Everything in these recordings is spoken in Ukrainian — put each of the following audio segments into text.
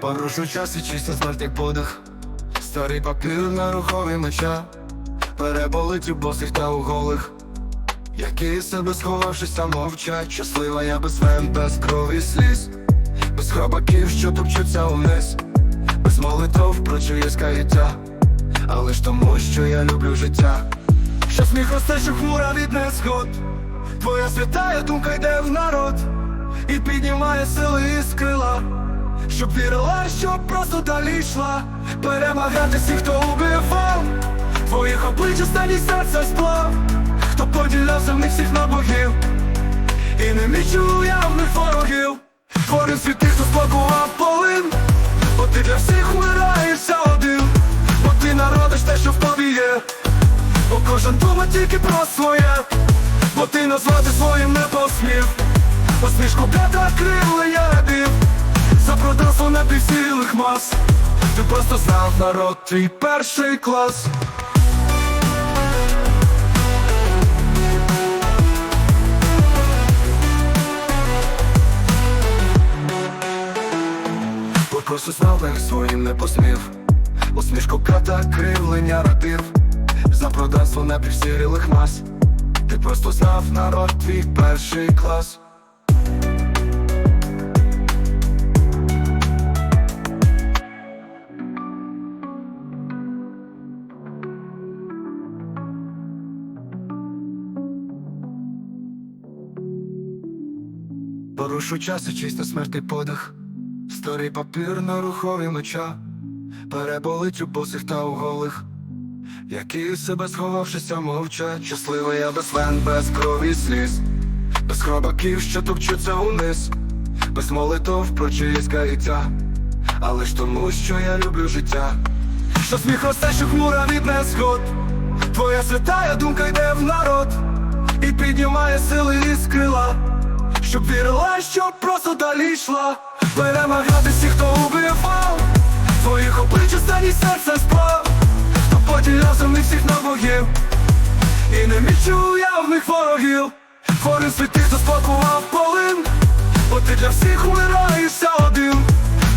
Порушу час і чисто смерть як подих. Старий папір на рухові меча. Переболить у босих та у голих. Які себе сховавшись там мовчать. Щаслива я без вен, без крові сліз. Без хробаків, що топчуться униз. Без молитов про чиєсь каяття Але ж тому, що я люблю життя. Що сміх росте, що хмура від незгод. Твоя святая думка йде в народ. І піднімає сили із крила Щоб вірила, що просто далі йшла. Перемагати всіх, хто убивав. Твоїх облич останній серце сплав. Хто поділяв земних всіх на богів. І не мічу уявних ворогів. Творив світи, хто спакував полин. Бо ти для всіх вмираєшся один. Бо ти народиш те, що в тобі є. Бо кожен думає тільки про своє. Бо ти назвати своїм не посмів. Посмішку п'ята кривлення рабів Запродав сонети цілих мас. Ти просто знав народ, твій перший клас. Бо просто знав, як своїм не посмів. Усмішку ката кривлення рабів Запродав сонети всірілих мас. Ти просто знав народ, твій перший клас Порушу час і чисто смертий подих. Старий папір на рухові меча. Переболить у босих та у голих. Які себе сховавшися мовчать Щасливий я без вен, без крові сліз. Без хробаків, що топчуться униз. Без молитов про чиїсь каяття Але ж тому, що я люблю життя. Що сміх росте, що хмура від незгод Твоя святая думка йде в народ. І піднімає сили щоб вірила, що просто далі йшла. Перемагати всіх, хто убивав. Твоїх облич останній серце сплав. Хто поділяв земних всіх на богів І не мічу явних ворогів. Творив світи, хто спакував полин. Бо ти для всіх вмираєшся один.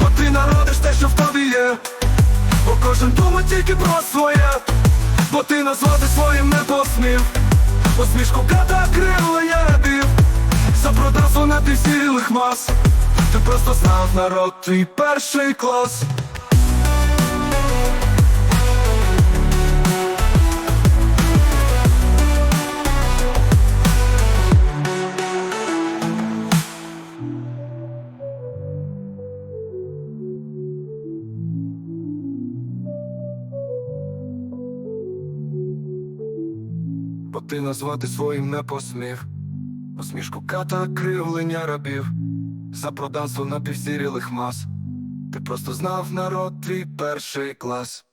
Бо ти народиш те, що в тобі є. Бо кожен думає тільки про своє. Бо ти назвати своїм не посмів. Посмішку ката крила кривлення рабів Запродав сонети сірілих мас. Ти просто знав народ, твій перший клас. Бо ти назвати своїм не посмів Посмішку ката кривлення рабів. За проданство напівсірілих мас. Ти просто знав народ твій перший клас